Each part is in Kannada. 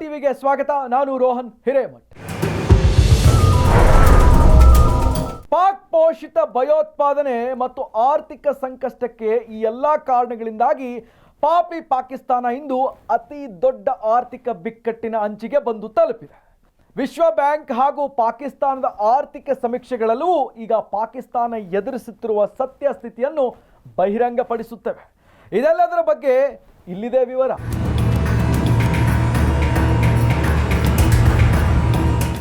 ಟಿವಿಗೆ ಸ್ವಾಗತ. ನಾನು ರೋಹನ್ ಹಿರೇಮಠ್. ಪಾಕ್ ಪೋಷಿತ ಭಯೋತ್ಪಾದನೆ ಮತ್ತು ಆರ್ಥಿಕ ಸಂಕಷ್ಟಕ್ಕೆ ಈ ಎಲ್ಲ ಕಾರಣಗಳಿಂದಾಗಿ ಪಾಪಿ ಪಾಕಿಸ್ತಾನ ಇಂದು ಅತಿ ದೊಡ್ಡ ಆರ್ಥಿಕ ಬಿಕ್ಕಟ್ಟಿನ ಅಂಚಿಗೆ ಬಂದು ತಲುಪಿದೆ. ವಿಶ್ವ ಬ್ಯಾಂಕ್ ಹಾಗೂ ಪಾಕಿಸ್ತಾನದ ಆರ್ಥಿಕ ಸಮೀಕ್ಷೆಗಳಲ್ಲೂ ಈಗ ಪಾಕಿಸ್ತಾನ ಎದುರಿಸುತ್ತಿರುವ ಸತ್ಯ ಸ್ಥಿತಿಯನ್ನು ಬಹಿರಂಗಪಡಿಸುತ್ತವೆ. ಇದೆಲ್ಲದರ ಬಗ್ಗೆ ಇಲ್ಲಿದೆ ವಿವರ.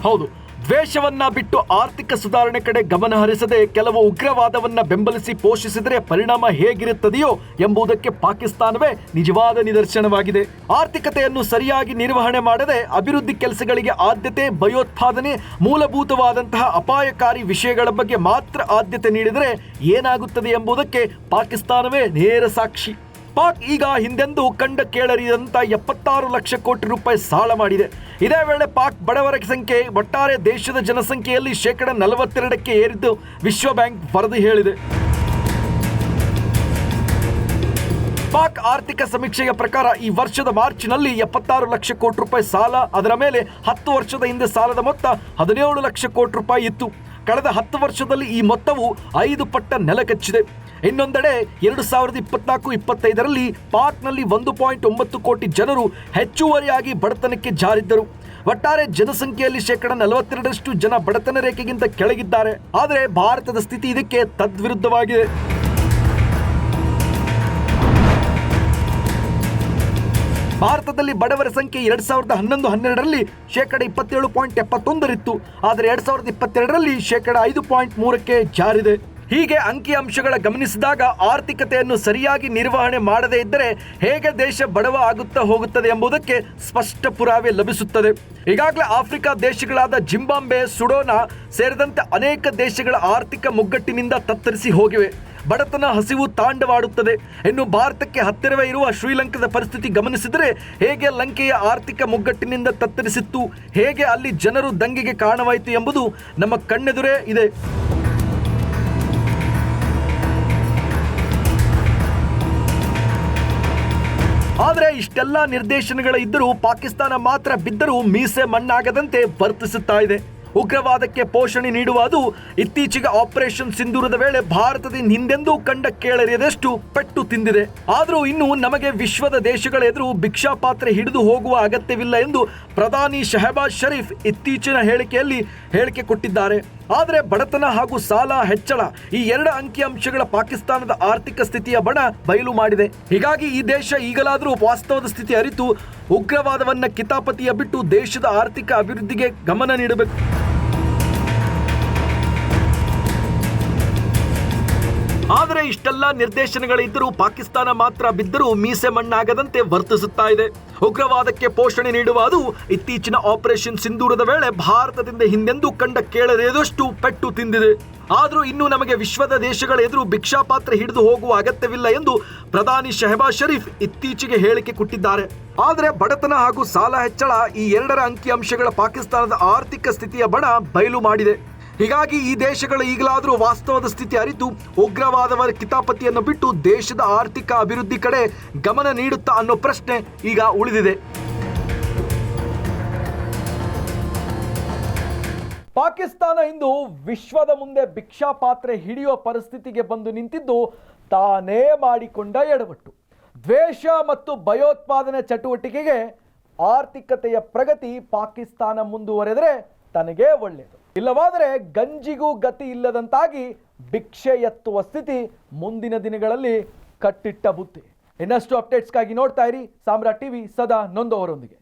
ಹೌದು. ದ್ವೇಷವನ್ನ ಬಿಟ್ಟು ಆರ್ಥಿಕ ಸುಧಾರಣೆ ಕಡೆ ಗಮನ ಹರಿಸದೆ ಕೆಲವು ಉಗ್ರವಾದವನ್ನ ಬೆಂಬಲಿಸಿ ಪೋಷಿಸಿದರೆ ಪರಿಣಾಮ ಹೇಗಿರುತ್ತದೆಯೋ ಎಂಬುದಕ್ಕೆ ಪಾಕಿಸ್ತಾನವೇ ನಿಜವಾದ ನಿದರ್ಶನವಾಗಿದೆ. ಆರ್ಥಿಕತೆಯನ್ನು ಸರಿಯಾಗಿ ನಿರ್ವಹಣೆ ಮಾಡದೆ ಅಭಿವೃದ್ಧಿ ಕೆಲಸಗಳಿಗೆ ಆದ್ಯತೆ, ಭಯೋತ್ಪಾದನೆ, ಮೂಲಭೂತವಾದಂತಹ ಅಪಾಯಕಾರಿ ವಿಷಯಗಳ ಬಗ್ಗೆ ಮಾತ್ರ ಆದ್ಯತೆ ನೀಡಿದರೆ ಏನಾಗುತ್ತದೆ ಎಂಬುದಕ್ಕೆ ಪಾಕಿಸ್ತಾನವೇ ನೇರ ಸಾಕ್ಷಿ. ಪಾಕ್ ಈಗ ಹಿಂದೆಂದೂ ಕಂಡ ಕೇಳರಿದಂಥ ಎಪ್ಪತ್ತಾರು ಲಕ್ಷ ಕೋಟಿ ರೂಪಾಯಿ ಸಾಲ ಮಾಡಿದೆ. ಇದೇ ವೇಳೆ ಪಾಕ್ ಬಡವರ ಸಂಖ್ಯೆ ಒಟ್ಟಾರೆ ದೇಶದ ಜನಸಂಖ್ಯೆಯಲ್ಲಿ ಶೇಕಡ ನಲವತ್ತೆರಡಕ್ಕೆ ಏರಿದ್ದು ವಿಶ್ವ ಬ್ಯಾಂಕ್ ವರದಿ ಹೇಳಿದೆ. ಪಾಕ್ ಆರ್ಥಿಕ ಸಮೀಕ್ಷೆಯ ಪ್ರಕಾರ ಈ ವರ್ಷದ ಮಾರ್ಚ್ನಲ್ಲಿ ಎಪ್ಪತ್ತಾರು ಲಕ್ಷ ಕೋಟಿ ರೂಪಾಯಿ ಸಾಲ, ಅದರ ಮೇಲೆ ಹತ್ತು ವರ್ಷದ ಹಿಂದೆ ಸಾಲದ ಮೊತ್ತ ಹದಿನೇಳು ಲಕ್ಷ ಕೋಟಿ ರೂಪಾಯಿ ಇತ್ತು. ಕಳೆದ ಹತ್ತು ವರ್ಷದಲ್ಲಿ ಈ ಮೊತ್ತವು ಐದು ಪಟ್ಟ ನೆಲಕಚ್ಚಿದೆ. ಇನ್ನೊಂದೆಡೆ ಎರಡು ಸಾವಿರದ ಇಪ್ಪತ್ನಾಲ್ಕು, ಇಪ್ಪತ್ತೈದರಲ್ಲಿ ಪಾಕ್ನಲ್ಲಿ ಒಂದು ಪಾಯಿಂಟ್ ಒಂಬತ್ತು ಕೋಟಿ ಜನರು ಹೆಚ್ಚುವರಿಯಾಗಿ ಬಡತನಕ್ಕೆ ಜಾರಿದ್ದರು. ಒಟ್ಟಾರೆ ಜನಸಂಖ್ಯೆಯಲ್ಲಿ ಶೇಕಡ ನಲವತ್ತೆರಡರಷ್ಟು ಜನ ಬಡತನ ರೇಖೆಗಿಂತ ಕೆಳಗಿದ್ದಾರೆ. ಆದರೆ ಭಾರತದ ಸ್ಥಿತಿ ಇದಕ್ಕೆ ತದ್ವಿರುದ್ಧವಾಗಿದೆ. ಭಾರತದಲ್ಲಿ ಬಡವರ ಸಂಖ್ಯೆ ಎರಡ್ ಸಾವಿರದ ಹನ್ನೊಂದು, ಹನ್ನೆರಡರಲ್ಲಿ ಶೇಕಡ ಇಪ್ಪತ್ತೇಳು ಪಾಯಿಂಟ್ ಎಪ್ಪತ್ತೊಂದರಿತ್ತು. ಆದರೆ ಎರಡ್ ಸಾವಿರದ ಇಪ್ಪತ್ತೆರಡರಲ್ಲಿ ಶೇಕಡ ಐದು ಪಾಯಿಂಟ್ ಮೂರಕ್ಕೆ ಜಾರಿದೆ. ಹೀಗೆ ಅಂಕಿಅಂಶಗಳ ಗಮನಿಸಿದಾಗ ಆರ್ಥಿಕತೆಯನ್ನು ಸರಿಯಾಗಿ ನಿರ್ವಹಣೆ ಮಾಡದೇ ಇದ್ದರೆ ಹೇಗೆ ದೇಶ ಬಡವ ಆಗುತ್ತಾ ಹೋಗುತ್ತದೆ ಎಂಬುದಕ್ಕೆ ಸ್ಪಷ್ಟ ಪುರಾವೆ ಲಭಿಸುತ್ತದೆ. ಈಗಾಗಲೇ ಆಫ್ರಿಕಾ ದೇಶಗಳಾದ ಜಿಂಬಾಂಬೆ, ಸುಡೋನಾ ಸೇರಿದಂತೆ ಅನೇಕ ದೇಶಗಳ ಆರ್ಥಿಕ ಮುಗ್ಗಟ್ಟಿನಿಂದ ತತ್ತರಿಸಿ ಹೋಗಿವೆ. ಬಡತನ ಹಸಿವು ತಾಂಡವಾಡುತ್ತದೆ. ಇನ್ನು ಭಾರತಕ್ಕೆ ಹತ್ತಿರವೇ ಇರುವ ಶ್ರೀಲಂಕಾದ ಪರಿಸ್ಥಿತಿ ಗಮನಿಸಿದರೆ ಹೇಗೆ ಲಂಕೆಯ ಆರ್ಥಿಕ ಮುಗ್ಗಟ್ಟಿನಿಂದ ತತ್ತರಿಸಿತ್ತು, ಹೇಗೆ ಅಲ್ಲಿ ಜನರು ದಂಗೆಗೆ ಕಾರಣವಾಯಿತು ಎಂಬುದು ನಮ್ಮ ಕಣ್ಣೆದುರೇ ಇದೆ. ಆದರೆ ಇಷ್ಟೆಲ್ಲ ನಿರ್ದೇಶನಗಳ ಇದ್ದರೂ ಪಾಕಿಸ್ತಾನ ಮಾತ್ರ ಬಿದ್ದರೂ ಮೀಸೆ ಮಣ್ಣಾಗದಂತೆ ವರ್ತಿಸುತ್ತಾ ಇದೆ. ಉಗ್ರವಾದಕ್ಕೆ ಪೋಷಣೆ ನೀಡುವ ಅದು ಇತ್ತೀಚೆಗೆ ಆಪರೇಷನ್ ಸಿಂಧೂರದ ವೇಳೆ ಭಾರತದಿಂದ ಹಿಂದೆಂದೂ ಕಂಡ ಕೇಳರಿಯದಷ್ಟು ಪೆಟ್ಟು ತಿಂದಿದೆ. ಆದರೂ ಇನ್ನು ನಮಗೆ ವಿಶ್ವದ ದೇಶಗಳ ಎದುರು ಭಿಕ್ಷಾ ಪಾತ್ರೆ ಹಿಡಿದು ಹೋಗುವ ಅಗತ್ಯವಿಲ್ಲ ಎಂದು ಪ್ರಧಾನಿ ಶಹಬಾಜ್ ಶರೀಫ್ ಇತ್ತೀಚಿನ ಹೇಳಿಕೆಯಲ್ಲಿ ಹೇಳಿಕೆ ಕೊಟ್ಟಿದ್ದಾರೆ. ಆದರೆ ಬಡತನ ಹಾಗೂ ಸಾಲ ಹೆಚ್ಚಳ ಈ ಎರಡು ಅಂಕಿಅಂಶಗಳ ಪಾಕಿಸ್ತಾನದ ಆರ್ಥಿಕ ಸ್ಥಿತಿಯ ಬಣ ಬಯಲು ಮಾಡಿದೆ. ಹೀಗಾಗಿ ಈ ದೇಶ ಈಗಲಾದರೂ ವಾಸ್ತವದ ಸ್ಥಿತಿ ಅರಿತು ಉಗ್ರವಾದವನ್ನ ಕಿತಾಪತಿಯ ಬಿಟ್ಟು ದೇಶದ ಆರ್ಥಿಕ ಅಭಿವೃದ್ಧಿಗೆ ಗಮನ ನೀಡಬೇಕು. ಆದರೆ ಇಷ್ಟೆಲ್ಲ ನಿರ್ದೇಶನಗಳಿದ್ದರೂ ಪಾಕಿಸ್ತಾನ ಮಾತ್ರ ಬಿದ್ದರೂ ಮೀಸೆ ಮಣ್ಣಾಗದಂತೆ ವರ್ತಿಸುತ್ತಾ ಇದೆ. ಉಗ್ರವಾದಕ್ಕೆ ಪೋಷಣೆ ನೀಡುವ ಅದು ಇತ್ತೀಚಿನ ಆಪರೇಷನ್ ಸಿಂಧೂರದ ವೇಳೆ ಭಾರತದಿಂದ ಹಿಂದೆಂದೂ ಕಂಡ ಕೇಳದೇದಷ್ಟು ಪೆಟ್ಟು ತಿಂದಿದೆ. ಆದರೂ ಇನ್ನೂ ನಮಗೆ ವಿಶ್ವದ ದೇಶಗಳ ಎದುರು ಭಿಕ್ಷಾ ಪಾತ್ರ ಹಿಡಿದು ಹೋಗುವ ಅಗತ್ಯವಿಲ್ಲ ಎಂದು ಪ್ರಧಾನಿ ಶೆಹಬಾಜ್ ಶರೀಫ್ ಇತ್ತೀಚೆಗೆ ಹೇಳಿಕೆ ಕೊಟ್ಟಿದ್ದಾರೆ. ಆದರೆ ಬಡತನ ಹಾಗೂ ಸಾಲ ಹೆಚ್ಚಳ ಈ ಎರಡರ ಅಂಕಿಅಂಶಗಳ ಪಾಕಿಸ್ತಾನದ ಆರ್ಥಿಕ ಸ್ಥಿತಿಯ ಬಣ ಬಯಲು ಮಾಡಿದೆ. ಹೀಗಾಗಿ ಈ ದೇಶಗಳು ಈಗಲಾದರೂ ವಾಸ್ತವದ ಸ್ಥಿತಿ ಅರಿತು ಉಗ್ರವಾದವರ ಕಿತಾಪತಿಯನ್ನು ಬಿಟ್ಟು ದೇಶದ ಆರ್ಥಿಕ ಅಭಿವೃದ್ಧಿ ಕಡೆ ಗಮನ ನೀಡುತ್ತಾ ಅನ್ನೋ ಪ್ರಶ್ನೆ ಈಗ ಉಳಿದಿದೆ. ಪಾಕಿಸ್ತಾನ ಇಂದು ವಿಶ್ವದ ಮುಂದೆ ಭಿಕ್ಷಾ ಪಾತ್ರೆ ಹಿಡಿಯುವ ಪರಿಸ್ಥಿತಿಗೆ ಬಂದು ನಿಂತಿದ್ದು ತಾನೇ ಮಾಡಿಕೊಂಡ ಎಡವಟ್ಟು. ದ್ವೇಷ ಮತ್ತು ಭಯೋತ್ಪಾದನೆ ಚಟುವಟಿಕೆಗೆ ಆರ್ಥಿಕತೆಯ ಪ್ರಗತಿ ಪಾಕಿಸ್ತಾನ ಮುಂದುವರೆದರೆ ತನಗೇ ಒಳ್ಳೆಯದು. ಇಲ್ಲವಾದರೆ ಗಂಜಿಗೂ ಗತಿ ಇಲ್ಲದಂತಾಗಿ ಭಿಕ್ಷೆ ಎತ್ತುವ ಸ್ಥಿತಿ ಮುಂದಿನ ದಿನಗಳಲ್ಲಿ ಕಟ್ಟಿಟ್ಟ ಬುತ್ತಿ. ಇನ್ನಷ್ಟು ಅಪ್ಡೇಟ್ಸ್ಗಾಗಿ ನೋಡ್ತಾ ಇರಿ. ಸಾಮ್ರಾಟ್ ಟಿವಿ ಸದಾ ನೊಂದವರೊಂದಿಗೆ.